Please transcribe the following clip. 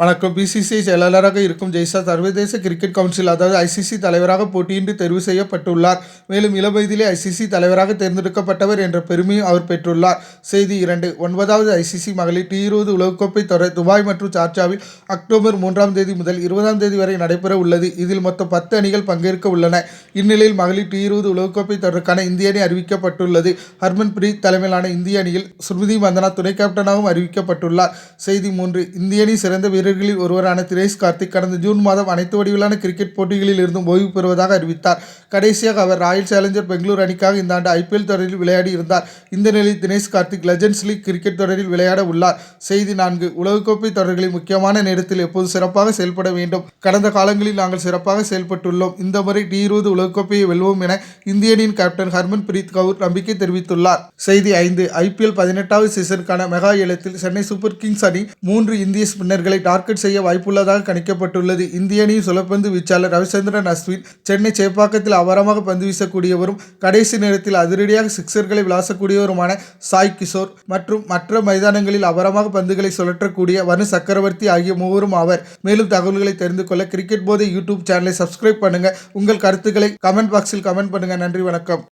வணக்கம். பிசிசிஐ செயலாளராக இருக்கும் ஜெய்சா சர்வதேச கிரிக்கெட் கவுன்சில் அதாவது ஐசிசி தலைவராக போட்டியின்றி தெரிவு செய்யப்பட்டுள்ளார். மேலும் இளம் வயதிலே ஐசிசி தலைவராக தேர்ந்தெடுக்கப்பட்டவர் என்ற பெருமையும் அவர் பெற்றுள்ளார். செய்தி இரண்டு. ஒன்பதாவது ஐசிசி மகளிர் டி இருபது உலகக்கோப்பை தொடர் துபாய் மற்றும் சார்ஜாவில் அக்டோபர் மூன்றாம் தேதி முதல் இருபதாம் தேதி வரை நடைபெற உள்ளது. இதில் மொத்தம் பத்து அணிகள் பங்கேற்க உள்ளன. இந்நிலையில் மகளிர் டி இருபது உலகக்கோப்பை தொடருக்கான இந்திய அணி அறிவிக்கப்பட்டுள்ளது. ஹர்மன் பிரீத் தலைமையிலான இந்திய அணியில் ஸ்மிருதி மந்தனா துணை கேப்டனாகவும் அறிவிக்கப்பட்டுள்ளார். செய்தி மூன்று. இந்திய அணி சிறந்த வீரர்களில் ஒருவரான தினேஷ் கார்த்திக் கடந்த ஜூன் மாதம் அனைத்து வடிவிலான கிரிக்கெட் போட்டிகளில் இருந்தும் ஓய்வு பெறுவதாக அறிவித்தார். கடைசியாக அவர் ராயல் சேலஞ்சர் பெங்களூர் அணிக்காக இந்த ஆண்டு ஐபிஎல் தொடரில் விளையாடி இருந்தார். இந்த நிலையில் Dinesh Karthik legends league cricket தொடரில் விளையாட உள்ளார். செய்தி நான்கு உலகக்கோப்பை தொடர்களில் முக்கியமான நேரத்தில் எப்போது சிறப்பாக செயல்பட வேண்டும்? கடந்த காலங்களில் நாங்கள் சிறப்பாக செயல்பட்டுள்ளோம். இந்த முறை டி இருபது உலகக்கோப்பையை வெல்வோம் என இந்திய அணியின் கேப்டன் ஹர்மன் பிரீத் கவுர் நம்பிக்கை தெரிவித்துள்ளார். செய்தி ஐந்து ஐபிஎல் பதினெட்டாவது சீசனுக்கான மெகா ஏலத்தில் சென்னை சூப்பர் கிங்ஸ் அணி மூன்று இந்திய ஸ்பின்னர்களை டார்கெட் செய்ய வாய்ப்புள்ளதாக கணிக்கப்பட்டுள்ளது. இந்திய அணியின் சுழப்பந்து வீச்சாளர் ரவிச்சந்திரன் அஸ்வின் சென்னை சேப்பாக்கத்தில் அபாரமாக பந்து வீசக்கூடியவரும் கடைசி நேரத்தில் அதிரடியாக சிக்சர்களை விளாசக்கூடியவருமான சாய் கிஷோர் மற்றும் மற்ற மைதானங்களில் அபாரமாக பந்துகளை சுழற்றக்கூடிய வனு சக்கரவர்த்தி ஆகிய மூவரும் ஆவர். மேலும் தகவல்களை தெரிந்து கொள்ள கிரிக்கெட் போதை யூடியூப் சேனலை சப்ஸ்கிரைப் பண்ணுங்க. உங்கள் கருத்துக்களை கமெண்ட் பாக்ஸில் கமெண்ட் பண்ணுங்க. நன்றி வணக்கம்.